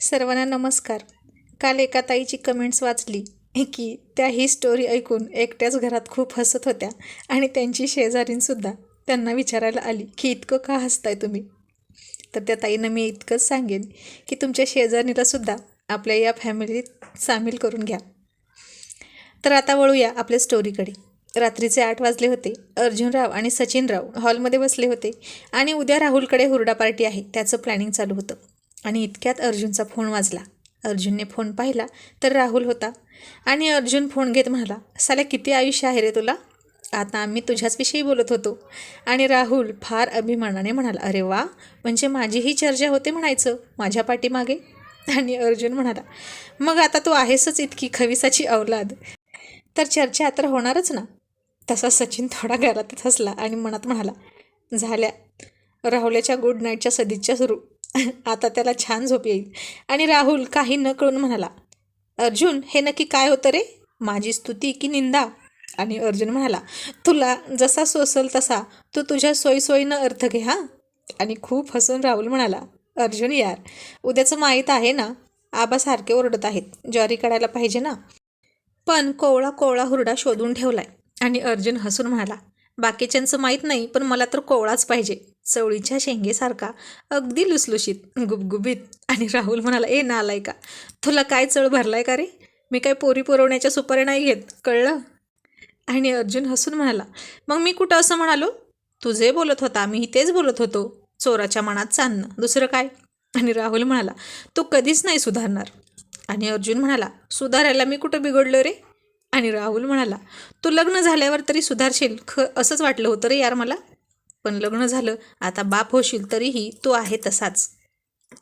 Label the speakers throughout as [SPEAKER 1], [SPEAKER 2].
[SPEAKER 1] सर्वांना नमस्कार. काल एका ताईची कमेंट्स वाचली की त्या ही स्टोरी ऐकून एकट्याच घरात खूप हसत होत्या आणि त्यांची शेजारीनसुद्धा त्यांना विचारायला आली की इतकं का हसताय तुम्ही? तर त्या ताईनं मी इतकंच सांगेन की तुमच्या शेजारीलासुद्धा आपल्या या फॅमिलीत सामील करून घ्या. तर आता वळूया आपल्या स्टोरीकडे रात्रीचे आठ वाजले होते. अर्जुनराव आणि सचिनराव हॉलमध्ये बसले होते आणि उद्या राहुलकडे हुरडा पार्टी आहे त्याचं प्लॅनिंग चालू होतं. आणि इतक्यात अर्जुनचा फोन वाजला. अर्जुनने फोन पाहिला तर राहुल होता. आणि अर्जुन फोन घेत म्हणाला साल्या किती आयुष्य आहे रे तुला? आता आम्ही तुझ्याच विषयी बोलत होतो. आणि राहुल फार अभिमानाने म्हणाला अरे वा म्हणजे माझीही चर्चा होते म्हणायचं माझ्या पाठीमागे? आणि अर्जुन म्हणाला मग आता तू आहेसच इतकी खविसाची अवलाद तर चर्चा तर होणारच ना? तसा सचिन थोडा घरातच हसला आणि मनात म्हणाला झाल्या. राहुल्याच्या गुड नाईटच्या सदिच्छा सुरू. आता त्याला छान झोप येईल. आणि राहुल काही न कळून म्हणाला अर्जुन हे नक्की काय होतं रे? माझी स्तुती की निंदा? आणि अर्जुन म्हणाला तुला जसा सोसल तसा. तू तुझ्या सोयीसोयीनं अर्थ घे हां? आणि खूप हसून राहुल म्हणाला अर्जुन यार उद्याचं माहीत आहे ना आबासारखे ओरडत आहेत. ज्वारी काढायला पाहिजे ना? पण कोवळा कोवळा हुरडा शोधून ठेवलाय. आणि अर्जुन हसून म्हणाला बाकीच्यांचं माहीत नाही पण मला तर कोवळाच पाहिजे. चवळीच्या शेंगेसारखा अगदी लुसलुशीत गुबगुबीत. आणि राहुल म्हणाला ए नालाय का? तुला काय चळ भरलाय का रे? मी काय पोरी पुरवण्याच्या सुपाऱ्या नाही घेत कळलं? आणि अर्जुन हसून म्हणाला मग मी कुठं असं म्हणालो? तू जे बोलत होता मीही तेच बोलत होतो. चोराच्या मनात चांदणं दुसरं काय? आणि राहुल म्हणाला तू कधीच नाही सुधारणार. आणि अर्जुन म्हणाला सुधारायला मी कुठं बिघडलो रे? आणि राहुल म्हणाला तू लग्न झाल्यावर तरी सुधारशील? ख असंच वाटलं होतं रे यार मला. पण लग्न झालं आता बाप होशील तरीही तो आहे तसाच.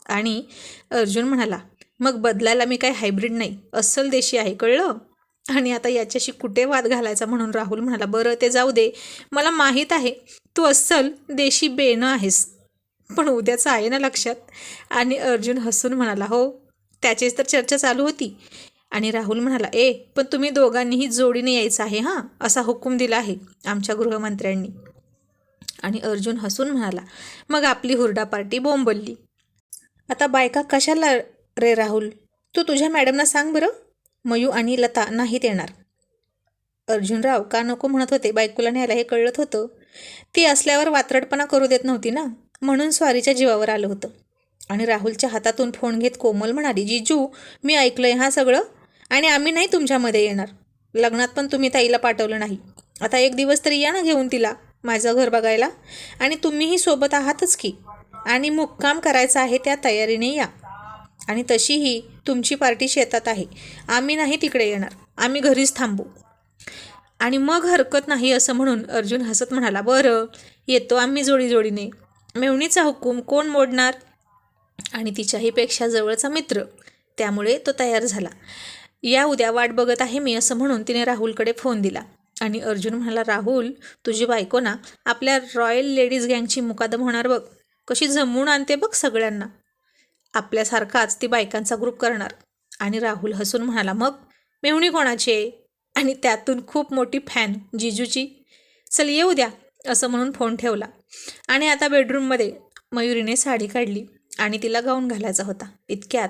[SPEAKER 1] आणि अर्जुन म्हणाला मग बदलायला मी काही हायब्रिड नाही अस्सल देशी आहे कळलं? आणि आता याच्याशी कुठे वाद घालायचा म्हणून राहुल म्हणाला बरं ते जाऊ दे. मला माहीत आहे तू अस्सल देशी बेणं आहेस पण उद्याचं आहे ना लक्षात? आणि अर्जुन हसून म्हणाला हो त्याचीच तर चर्चा चालू होती. आणि राहुल म्हणाला ए पण तुम्ही दोघांनीही जोडीने यायचं आहे हां? असा हुकूम दिला आहे आमच्या गृहमंत्र्यांनी. आणि अर्जुन हसून म्हणाला मग आपली हुरडा पार्टी बोंबलली. आता बायका कशाला रे राहुल? तू तुझ्या मॅडमना सांग बरं. मयू आणि लता नाहीत येणार. अर्जुनराव का नको म्हणत होते बायकोला न्यायला हे कळत होतं. ती असल्यावर वात्रटपणा करू देत नव्हती ना म्हणून स्वारीच्या जीवावर आलं होतं. आणि राहुलच्या हातातून फोन घेत कोमल म्हणाली जिजू मी ऐकलंय हा सगळं. आणि आम्ही नाही तुमच्यामध्ये येणार. लग्नात पण तुम्ही ताईला पाठवलं नाही. आता एक दिवस तरी या ना घेऊन तिला माझं घर बघायला. आणि तुम्हीही सोबत आहातच की. आणि मुक्काम करायचा आहे त्या तयारीने या. आणि तशीही तुमची पार्टी शेतात आहे. आम्ही नाही तिकडे येणार. आम्ही घरीच थांबू. आणि मग हरकत नाही असं म्हणून अर्जुन हसत म्हणाला बरं येतो आम्ही जोडी जोडीने मेवणीचा हुकूम कोण मोडणार? आणि तिच्याहीपेक्षा जवळचा मित्र. त्यामुळे तो तयार झाला. या उद्या वाट बघत आहे मी असं म्हणून तिने राहुलकडे फोन दिला. आणि अर्जुन म्हणाला राहुल तुझी बायको ना आपल्या रॉयल लेडीज गँगची मुकादम होणार बघ. कशी जमवून आणते बघ सगळ्यांना. आपल्यासारखाच ती बायकांचा ग्रुप करणार. आणि राहुल हसून म्हणाला मग? मेहुणी कोणाची आहे? आणि त्यातून खूप मोठी फॅन जिजूची. चल येऊ द्या असं म्हणून फोन ठेवला. आणि आता बेडरूममध्ये मयुरीने साडी काढली आणि तिला गाऊन घालायचा होता. इतक्यात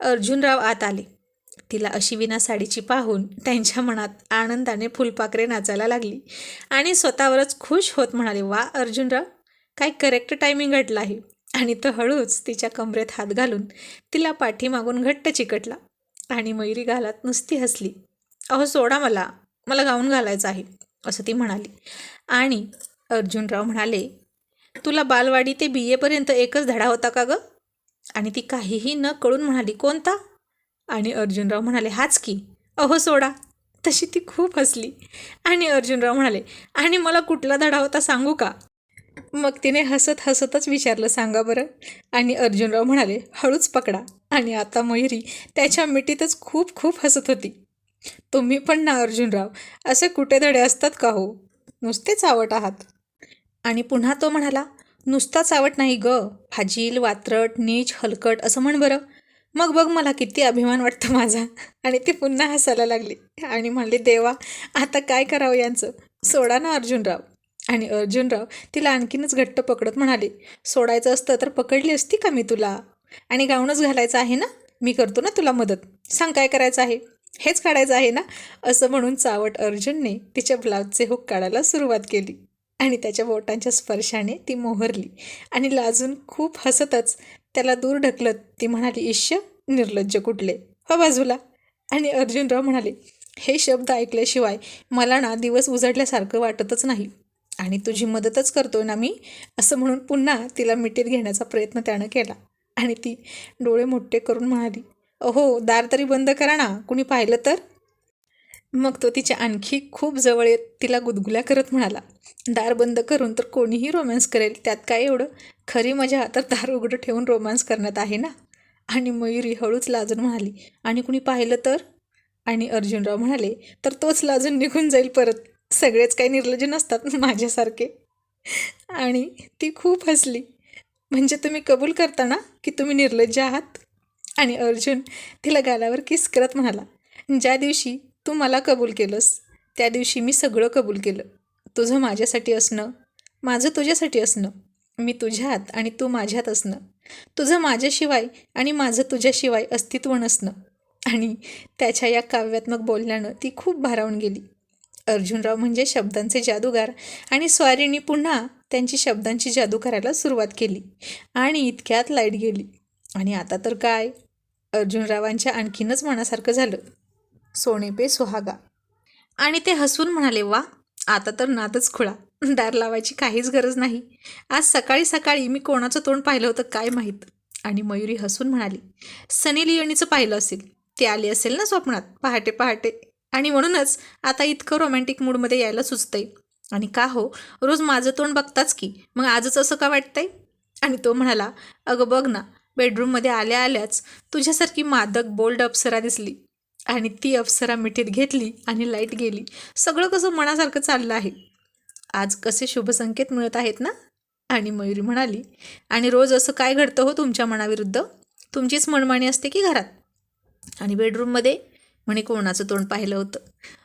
[SPEAKER 1] अर्जुनराव आत आले. तिला अशी विना साडीची पाहून त्यांच्या मनात आनंदाने फुलपाखरे नाचायला लागली. आणि स्वतःवरच खुश होत म्हणाले वा अर्जुनराव काय करेक्ट टायमिंग घडला आहे. आणि तो हळूच तिच्या कमरेत हात घालून तिला पाठीमागून घट्ट चिकटला आणि मयुरी घालात नुसती हसली. अहो सोडा मला मला गाऊन घालायचं आहे असं ती म्हणाली. आणि अर्जुनराव म्हणाले तुला बालवाडी ते बी एपर्यंत एकच धडा होता का गं? आणि ती काहीही न कळून म्हणाली कोणता? आणि अर्जुनराव म्हणाले हाच की. अहो सोडा. तशी ती खूप हसली. आणि अर्जुनराव म्हणाले आणि मला कुठला धडा होता सांगू का? मग तिने हसत हसतच विचारलं सांगा बरं. आणि अर्जुनराव म्हणाले हळूच पकडा. आणि आता मयुरी त्याच्या मिठीतच खूप खूप हसत होती. तुम्ही पण ना अर्जुनराव. असे कुठे धडे असतात का हो? नुसतेच आवट आहात. आणि पुन्हा तो म्हणाला नुसताच आवट नाही ग. फाजील वात्रट नीच हलकट असं म्हण बरं. मग बघ मला किती अभिमान वाटतं माझा. आणि ती पुन्हा हसायला लागली आणि म्हणली देवा आता काय करावं यांचं? सोडा ना अर्जुनराव. आणि अर्जुनराव तिला आणखीनच घट्ट पकडत म्हणाले सोडायचं असतं तर पकडली असती का मी तुला? आणि गाऊनच घालायचं आहे ना? मी करतो ना तुला मदत. सांग काय करायचं आहे? हेच काढायचं आहे ना? असं म्हणून चावट अर्जुनने तिच्या ब्लाऊजचे हुक काढायला सुरुवात केली. आणि त्याच्या बोटांच्या स्पर्शाने ती मोहरली. आणि लाजून खूप हसतच त्याला दूर ढकलत ती म्हणाली इश्य निर्लज्ज कुठले? हो बाजूला. आणि अर्जुनराव म्हणाले हे शब्द ऐकल्याशिवाय मला ना दिवस उजडल्यासारखं वाटतच नाही. आणि तुझी मदतच करतोय ना मी? असं म्हणून पुन्हा तिला मिठीत घेण्याचा प्रयत्न त्यानं केला. आणि ती डोळे मोठे करून म्हणाली अहो दार तरी बंद करा ना. कुणी पाहिलं तर? मग तो तिच्या आणखी खूप जवळ येत तिला गुदगुल्या करत म्हणाला दार बंद करून तर कोणीही रोमॅन्स करेल त्यात काय एवढं? खरी मजा तर दार उघडं ठेवून रोमॅन्स करण्यात आहे ना? आणि मयुरी हळूच लाजून म्हणाली आणि कुणी पाहिलं तर? आणि अर्जुनराव म्हणाले तर तोच लाजून निघून जाईल परत. सगळेच काही निर्लज्ज नसतात माझ्यासारखे. आणि ती खूप हसली म्हणजे तुम्ही कबूल करता ना की तुम्ही निर्लज्ज आहात? आणि अर्जुन तिला गालावर किस करत म्हणाला ज्या दिवशी तू मला कबूल केलंस. त्या दिवशी मी सगळं कबूल केलं. तुझं माझ्यासाठी असणं माझं तुझ्यासाठी असणं मी तुझ्यात आणि तू माझ्यात असणं. तुझं माझ्याशिवाय आणि माझं तुझ्याशिवाय अस्तित्व नसणं. आणि त्याच्या या काव्यात्मक बोलण्यानं ती खूप भारावून गेली. अर्जुनराव म्हणजे शब्दांचे जादूगार आणि स्वारीने पुन्हा त्यांची शब्दांची जादू करायला सुरुवात केली. आणि इतक्यात लाइट गेली. आणि आता तर काय? अर्जुनरावांच्या आणखीनच मनासारखं झालं. सोने पे सुहागा. आणि ते हसून म्हणाले वा आता तर नादच खुळा. दार लावायची काहीच गरज नाही. आज सकाळी सकाळी मी कोणाचं तोंड पाहिलं होतं काय माहीत? आणि मयुरी हसून म्हणाली सनी लियणीचं पाहिलं असेल. ते आले असेल ना स्वप्नात? पहाटे पहाटे. आणि म्हणूनच आता इतकं रोमॅन्टिक मूडमध्ये यायला सुचतंय. आणि का हो रोज माझं तोंड बघताच की. मग आजच असं का वाटतंय? आणि तो म्हणाला अगं बघ ना बेडरूममध्ये आल्या आल्याच तुझ्यासारखी मादक बोल्ड अप्सरा दिसली. आणि ती अप्सरा मिठीत घेतली आणि लाइट गेली. सगळं कसं मनासारखं चाललं आहे. आज कसे शुभसंकेत मिळत आहेत ना? आणि मयुरी म्हणाली आणि रोज असं काय घडतं हो तुमच्या मनाविरुद्ध? तुमचीच मनमाणी असते की घरात? आणि बेडरूममध्ये म्हणे कोणाचं तोंड पाहिलं होतं?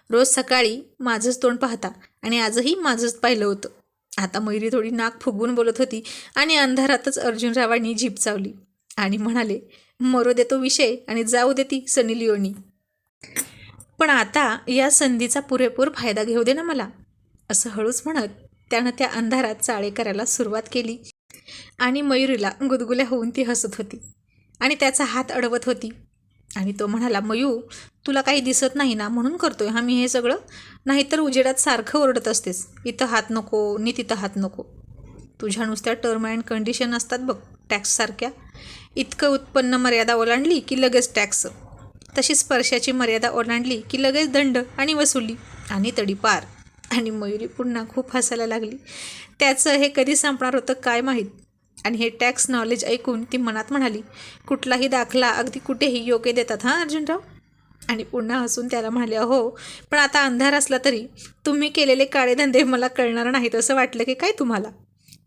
[SPEAKER 1] रोज सकाळी माझंच तोंड पाहता आणि आजही माझंच पाहिलं होतं. आता मयुरी थोडी नाक फुगवून बोलत होती आणि अंधारातच अर्जुनरावांनी जीप चावली आणि म्हणाले मरो दे तो विषय आणि जाऊ दे ती सनी लिओनी. पण आता या संधीचा पुरेपूर फायदा घेऊ दे ना मला असं हळूच म्हणत त्यानं त्या अंधारात चाळे करायला सुरुवात केली. आणि मयुरीला गुदगुल्या होऊन ती हसत होती आणि त्याचा हात अडवत होती. आणि तो म्हणाला मयू तुला काही दिसत नाही ना म्हणून करतोय हा मी हे सगळं? नाहीतर उजेडात सारखं ओरडत असतेस. इथं हात नको नी तिथं हात नको. तुझ्या नुसत्या टर्म अँड कंडिशन असतात बघ टॅक्ससारख्या. इतकं उत्पन्न मर्यादा ओलांडली की लगेच टॅक्स तशी स्पर्शाची मर्यादा ओलांडली की लगेच दंड आणि वसुली आणि तडीपार. आणि मयुरी पुन्हा खूप हसायला लागली. त्याचं हे कधी संपणार होतं काय माहीत? आणि हे टॅक्स नॉलेज ऐकून ती मनात म्हणाली कुठलाही दाखला अगदी कुठेही योग्य देतात हां अर्जुनराव? आणि पुन्हा हसून त्याला म्हणाले हो पण आता अंधार असला तरी तुम्ही केलेले काळेधंदे मला कळणार नाहीत असं वाटलं की काय तुम्हाला?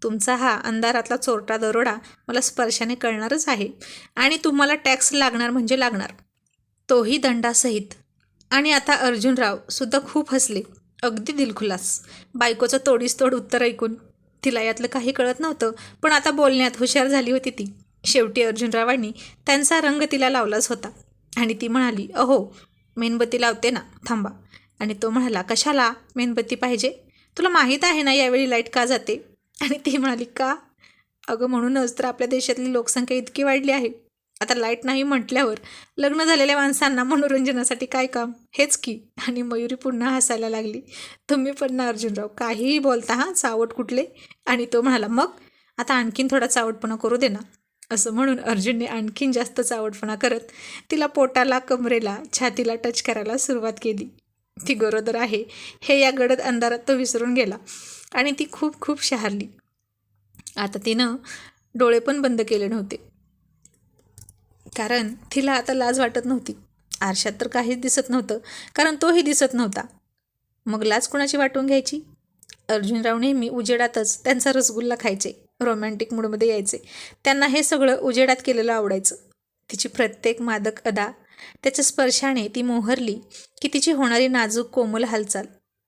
[SPEAKER 1] तुमचा हा अंधारातला चोरटा दरोडा मला स्पर्शाने कळणारच आहे आणि तुम्हाला टॅक्स लागणार म्हणजे लागणार. तोही दंडासहित. आणि आता अर्जुनराव सुद्धा खूप हसले. अगदी दिलखुलास. बायकोचं तोडीस तोड उत्तर ऐकून. तिला यातलं काही कळत नव्हतं पण आता बोलण्यात हुशार झाली होती ती. शेवटी अर्जुनरावांनी त्यांचा रंग तिला लावलाच होता. आणि ती म्हणाली अहो मेणबत्ती लावते ना थांबा. आणि तो म्हणाला कशाला मेणबत्ती पाहिजे? तुला माहीत आहे ना यावेळी लाइट का जाते? आणि ती म्हणाली का? अगं म्हणूनच तर आपल्या देशातली लोकसंख्या इतकी वाढली आहे. आता लाइट नाही म्हटल्यावर लग्न झालेल्या माणसांना मनोरंजनासाठी काय काम? हेच की. आणि मयुरी पुन्हा हसायला लागली. तुम्ही पण ना अर्जुनराव काहीही बोलता हां चावट कुठले? आणि तो म्हणाला मग? आता आणखीन थोडा चावटपणा करू दे ना. असं म्हणून अर्जुनने आणखीन जास्त चावटपणा करत तिला पोटाला कमरेला छातीला टच करायला सुरुवात केली. ती गरोदर आहे. हे या गडद अंधारात तो विसरून गेला. आणि ती खूप खूप शहारली. आता तिनं डोळे पण बंद केले नव्हते. कारण तिला आता लाज वाटत नव्हती. आरशात तर काहीच दिसत नव्हतं कारण तोही दिसत नव्हता. मग लाज कुणाची वाटून घ्यायची? अर्जुनराव नेहमी उजेडातच त्यांचा रसगुल्ला खायचे रोमॅन्टिक मूडमध्ये यायचे. त्यांना हे सगळं उजेडात केलेलं आवडायचं. तिची प्रत्येक मादक अदा त्याच्या स्पर्शाने ती मोहरली की तिची होणारी नाजूक कोमल हालचाल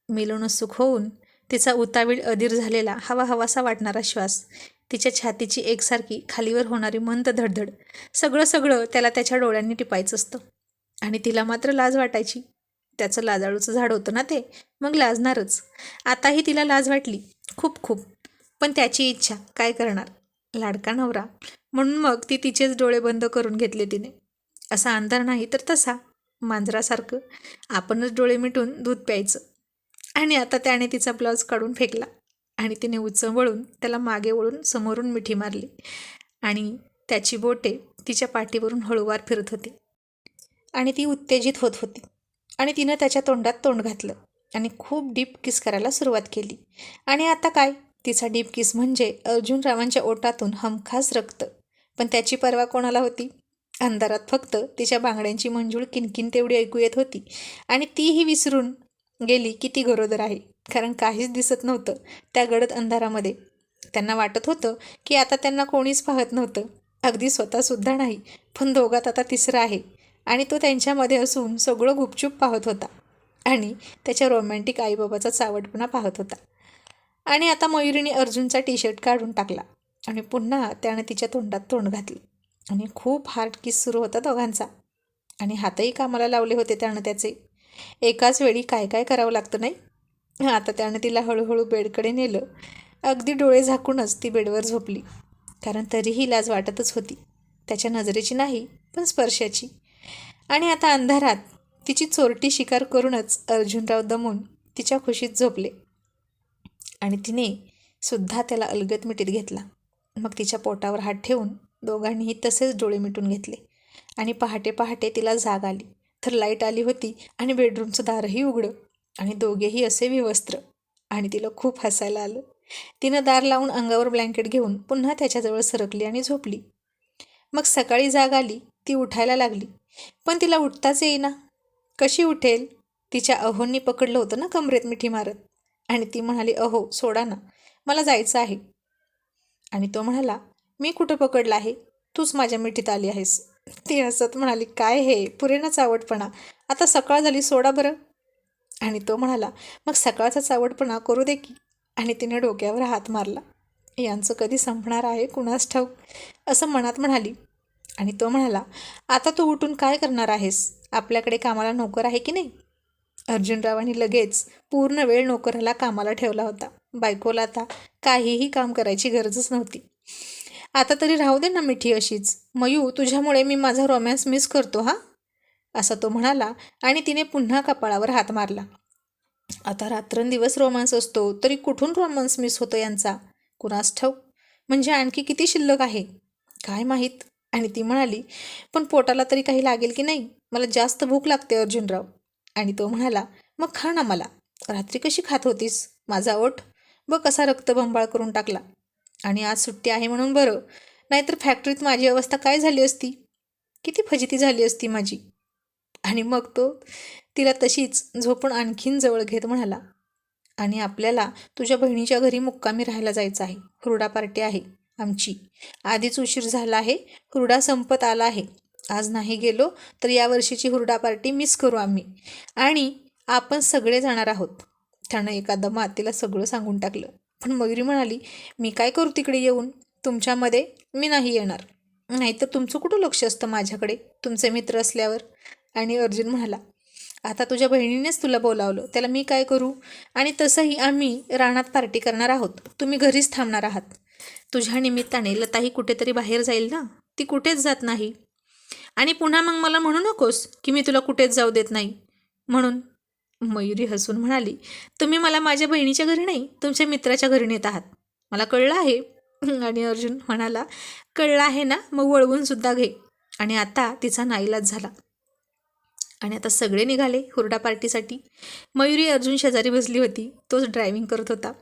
[SPEAKER 1] मिलोनोत्सुक होऊन तिचा उतावीळ अधीर झालेला हवा हवासा वाटणारा श्वास तिच्या छातीची एकसारखी खालीवर होणारी मंद धडधड. सगळं सगळं त्याला त्याच्या डोळ्यांनी टिपायचं असतं. आणि तिला मात्र लाज वाटायची. त्याचं लाजाळूचं झाड होतं ना ते? मग लाजणारच. आताही तिला लाज वाटली. खूप खूप. पण त्याची इच्छा काय करणार? लाडका नवरा. म्हणून मग ती तिचेच डोळे बंद करून घेतले तिने. असा अंधार नाही तर तसा. मांजरासारखं. आपणच डोळे मिटून दूध प्यायचं. आणि आता त्याने तिचा ब्लाऊज काढून फेकला. आणि तिने उचम वळून त्याला मागे वळून समोरून मिठी मारली आणि त्याची बोटे तिच्या पाठीवरून हळूवार फिरत होती. आणि ती उत्तेजित होत होती. आणि तिनं त्याच्या तोंडात तोंड घातलं आणि खूप डीप किस करायला सुरुवात केली. आणि आता काय? तिचा डीप किस म्हणजे अर्जुनरावांच्या ओटातून हमखास रक्त. पण त्याची पर्वा कोणाला होती? अंधारात फक्त तिच्या बांगड्यांची मंजूळ किनकिन तेवढी ऐकू येत होती. आणि तीही विसरून गेली की ती गरोदर आहे. कारण काहीच दिसत नव्हतं त्या गडद अंधारामध्ये. त्यांना वाटत होतं की आता त्यांना कोणीच पाहत नव्हतं. अगदी स्वतःसुद्धा नाही पण दोघात आता तिसरा आहे आणि तो त्यांच्यामध्ये असून सगळं गुपचूप पाहत होता आणि त्याच्या रोमॅन्टिक आईबाबाचा चावटपणा पाहत होता. आणि आता मयुरीने अर्जुनचा टी शर्ट काढून टाकला आणि पुन्हा त्यानं तिच्या तोंडात तोंड घातलं आणि खूप हार्ड किस सुरू होता दोघांचा. आणि हातही कामाला लावले होते त्यानं त्याचे. एकाच वेळी काय काय करावं लागतं नाही? आता त्यानं तिला हळूहळू बेडकडे नेलं. अगदी डोळे झाकूनच ती बेडवर झोपली. कारण तरीही लाज वाटतच होती. त्याच्या नजरेची नाही पण स्पर्शाची. आणि आता अंधारात तिची चोरटी शिकार करूनच अर्जुनराव दमून तिच्या खुशीत झोपले. आणि तिने सुद्धा त्याला अलगत मिठीत घेतला. मग तिच्या पोटावर हात ठेवून दोघांनीही तसेच डोळे मिटून घेतले. आणि पहाटे पहाटे तिला जाग आली. तर लाइट आली होती आणि बेडरूमचं दारही उघडं. आणि दोघेही असे विवस्त्र. आणि तिला खूप हसायला आलं. तिनं दार लावून अंगावर ब्लँकेट घेऊन पुन्हा त्याच्याजवळ सरकली आणि झोपली. मग सकाळी जाग आली ती उठायला लागली. पण तिला उठताच येईना. कशी उठेल? तिच्या अहोंनी पकडलं होतं ना कमरेत मिठी मारत. आणि ती म्हणाली अहो सोडा ना. मला जायचं आहे. आणि तो म्हणाला मी कुठं पकडलं आहे? तूच माझ्या मिठीत आली आहेस. ती हसत म्हणाली काय हे? पुरेनाच आवडपणा. आता सकाळ झाली सोडा बरं. आणि तो म्हणाला मग सकाळचा चावडपणा करू दे की. आणि तिने डोक्यावर हात मारला. यांचं कधी संपणार आहे कुणास ठाऊक? असं मनात म्हणाली. आणि तो म्हणाला आता तू उठून काय करणार आहेस? आपल्याकडे कामाला नोकर आहे की नाही? अर्जुनरावांनी लगेच पूर्ण वेळ नोकराला कामाला ठेवला होता. बायकोला आता काहीही काम करायची गरजच नव्हती. आता तरी राहू दे ना मिठी अशीच. मयू तुझ्यामुळे मी माझा रोमॅन्स मिस करतो हा? असा तो म्हणाला आणि तिने पुन्हा कपाळावर हात मारला. आता रात्रंदिवस रोमांस असतो तरी कुठून रोमांस मिस होतो यांचा? कुणास ठाऊक? म्हणजे आणखी किती शिल्लक आहे? काय माहीत? आणि ती म्हणाली पण पोटाला तरी काही लागेल की नाही? मला जास्त भूक लागते अर्जुनराव. आणि तो म्हणाला मग खा ना मला. रात्री कशी खात होतीस? माझा ओठ? बघ कसा रक्तबंबाळ करून टाकला. आणि आज सुट्टी आहे म्हणून बरं. नाहीतर फॅक्टरीत माझी अवस्था काय झाली असती? किती फजिती झाली असती माझी? आणि मग तो तिला तशीच झोपून आणखीन जवळ घेत म्हणाला आणि आपल्याला तुझ्या बहिणीच्या घरी मुक्कामी राहायला जायचं आहे. हुरडा पार्टी आहे आमची. आधीच उशीर झाला आहे. हुरडा संपत आला आहे. आज नाही गेलो तर या वर्षीची हुरडा पार्टी मिस करू आम्ही. आणि आपण सगळे जाणार आहोत. त्यानं एका दमात तिला सगळं सांगून टाकलं. पण मयुरी म्हणाली मी काय करू तिकडे येऊन? तुमच्यामध्ये मी नाही येणार. नाहीतर तुमचं कुठं लक्ष असतं माझ्याकडे? तुमचे मित्र असल्यावर? आणि अर्जुन म्हणाला आता तुझ्या बहिणीनेच तुला बोलावलं त्याला मी काय करू? आणि तसंही आम्ही रानात पार्टी करणार आहोत. तुम्ही घरीच थांबणार आहात. तुझ्या निमित्ताने लताही कुठेतरी बाहेर जाईल ना? ती कुठेच जात नाही. आणि पुन्हा मग मला म्हणू नकोस की मी तुला कुठेच जाऊ देत नाही. म्हणून मयुरी हसून म्हणाली तुम्ही मला माझ्या बहिणीच्या घरी नाही तुमच्या मित्राच्या घरी नेत आहात. मला कळलं आहे. आणि अर्जुन म्हणाला कळलं आहे ना? मग वळवून सुद्धा घे. आणि आता तिचा नाईलाज झाला. आणि आता सगळे निघाले हुरडा पार्टीसाठी. मयुरी अर्जुन शेजारी बसली होती. तोच ड्रायव्हिंग करत होता.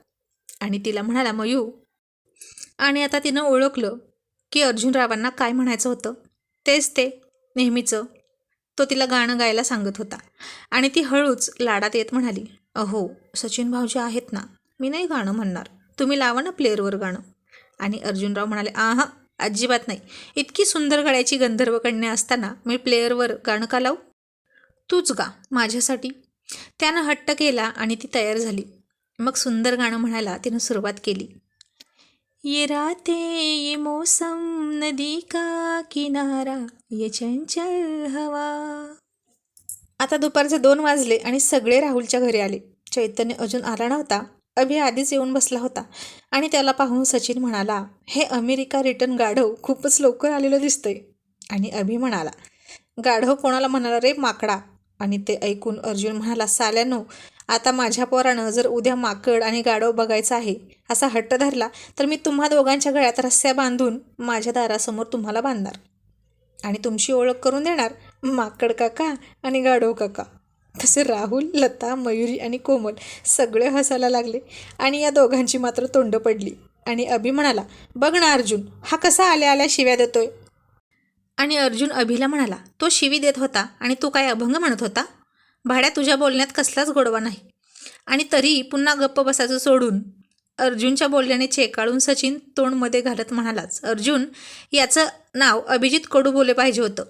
[SPEAKER 1] आणि तिला म्हणाला मयू. आणि आता तिनं ओळखलं की अर्जुनरावांना काय म्हणायचं होतं. तेच ते नेहमीचं. तो तिला गाणं गायला सांगत होता. आणि ती हळूच लाडात येत म्हणाली अहो सचिन भाऊजी आहेत ना. मी नाही गाणं म्हणणार. तुम्ही लावा ना प्लेअरवर गाणं. आणि अर्जुनराव म्हणाले आहा अजिबात नाही. इतकी सुंदर गळ्याची गंधर्व कन्या असताना मी प्लेअरवर गाणं का लावू? तूच गा माझ्यासाठी. त्यानं हट्ट केला आणि ती तयार झाली. मग सुंदर गाणं म्हणायला तिनं सुरुवात केली. ये राते ये मौसम नदी का किनारा ये चंचल हवा. आता दुपारचे दोन वाजले आणि सगळे राहुलच्या घरी आले. चैतन्य अजून आला नव्हता. अभि आधीच येऊन बसला होता आणि त्याला पाहून सचिन म्हणाला हे अमेरिका रिटर्न गाढव खूपच लवकर आलेलं दिसतंय. आणि अभि म्हणाला गाढव कोणाला म्हणाला रे माकडा? आणि ते ऐकून अर्जुन म्हणाला साल्यानो आता माझ्या पोरानं जर उद्या माकड आणि गाढव बघायचं आहे असा हट्ट धरला तर मी तुम्हा दोघांच्या गळ्यात रस्स्या बांधून माझ्या दारासमोर तुम्हाला बांधणार आणि तुमची ओळख करून देणार माकड काका आणि गाढव काका. तसे राहुल लता मयुरी आणि कोमल सगळे हसायला लागले आणि या दोघांची मात्र तोंड पडली आणि अभि म्हणाला बघ ना अर्जुन हा कसा आल्या आल्या शिव्या देतोय. आणि अर्जुन अभिला म्हणाला तो शिवी देत होता आणि तू काय अभंग म्हणत होता? भाड्या तुझ्या बोलण्यात कसलाच गोडवा नाही. आणि तरी पुन्हा गप्प बसायचं सोडून अर्जुनच्या बोलण्याने चेकाळून सचिन तोंडमध्ये घालत म्हणालाच अर्जुन याचं नाव अभिजित कडू बोले पाहिजे होतं.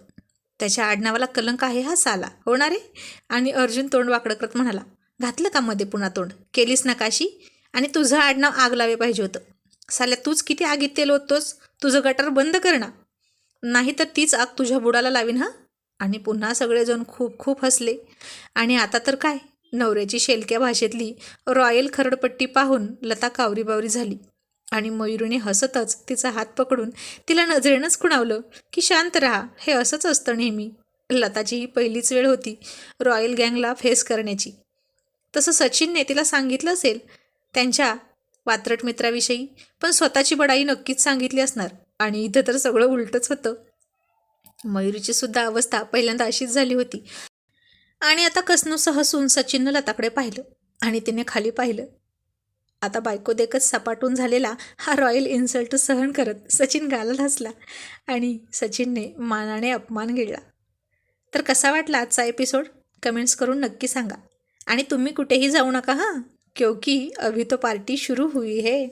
[SPEAKER 1] त्याच्या आडनावाला कलंक आहे हा साला होणार आहे आणि अर्जुन तोंड वाकडं करत म्हणाला घातलं का मध्ये पुन्हा तोंड? केलीस नकाशी आणि तुझं आडनाव आग लावे पाहिजे होतं. साल्या तूच किती आगीत तेल होतोस तुझं गटार बंद कर ना. नाही तर तीच आग तुझ्या बुडाला लावीन हा? आणि पुन्हा सगळेजण खूप खूप हसले. आणि आता तर काय? नवऱ्याची शेलक्या भाषेतली रॉयल खरडपट्टी पाहून लता कावरीबावरी झाली. आणि मयुरीने हसतच तिचा हात पकडून तिला नजरेनंच खुणावलं की शांत राहा हे असंच असतं नेहमी. लताची ही पहिलीच वेळ होती रॉयल गँगला फेस करण्याची. तसं सचिनने तिला सांगितलं असेल त्यांच्या वात्रट मित्राविषयी पण स्वतःची बडाई नक्कीच सांगितली असणार. आणि इथं तर सगळं उलटच होतं. मयुरीची सुद्धा अवस्था पहिल्यांदा अशीच झाली होती. आणि आता कसनूस सून सचिननं लताकडे पाहिलं आणि तिने खाली पाहिलं. आता बायको देखत सपाटून झालेला हा रॉयल इन्सल्ट सहन करत सचिन गाला हसला आणि सचिनने मानाने अपमान गिळला. तर कसा वाटला आजचा एपिसोड? कमेंट्स करून नक्की सांगा. आणि तुम्ही कुठेही जाऊ नका हां? क्योंकि अभी तो पार्टी शुरू हुई है.